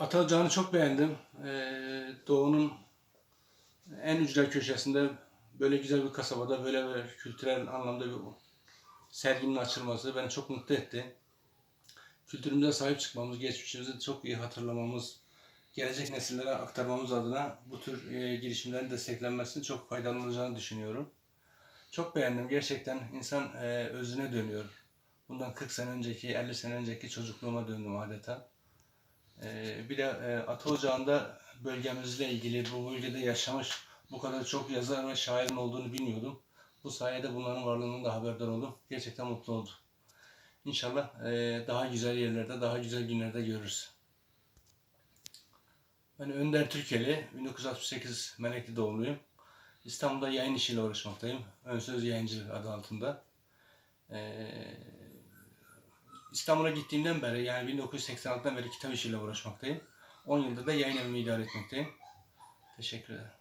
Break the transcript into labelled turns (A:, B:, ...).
A: Ata Ocağı'nı çok beğendim. Ee, Doğu'nun en ücra köşesinde böyle güzel bir kasabada böyle bir kültürel anlamda bir serginin açılması beni çok mutlu etti. Kültürümüze sahip çıkmamız, geçmişimizi çok iyi hatırlamamız, gelecek nesillere aktarmamız adına bu tür e, girişimlerin desteklenmesinin çok faydalı olacağını düşünüyorum. Çok beğendim. Gerçekten insan e, özüne dönüyor. Bundan 40 sene önceki, 50 sene önceki çocukluğuma döndüm adeta. E, bir de e, Ata Ocağı'nda bölgemizle ilgili, bu bölgede yaşamış bu kadar çok yazar ve şairin olduğunu bilmiyordum. Bu sayede bunların varlığından da haberdar oldum. Gerçekten mutlu oldum. İnşallah e, daha güzel yerlerde, daha güzel günlerde görürüz. Ben Önder Türkeli, 1968 Melekli doğumluyum. İstanbul'da yayın işiyle uğraşmaktayım. Önsöz Yayıncılık adı altında. Ee, İstanbul'a gittiğimden beri yani 1986'dan beri kitap işiyle uğraşmaktayım. 10 yıldır da yayın evimi idare etmekteyim. Teşekkür ederim.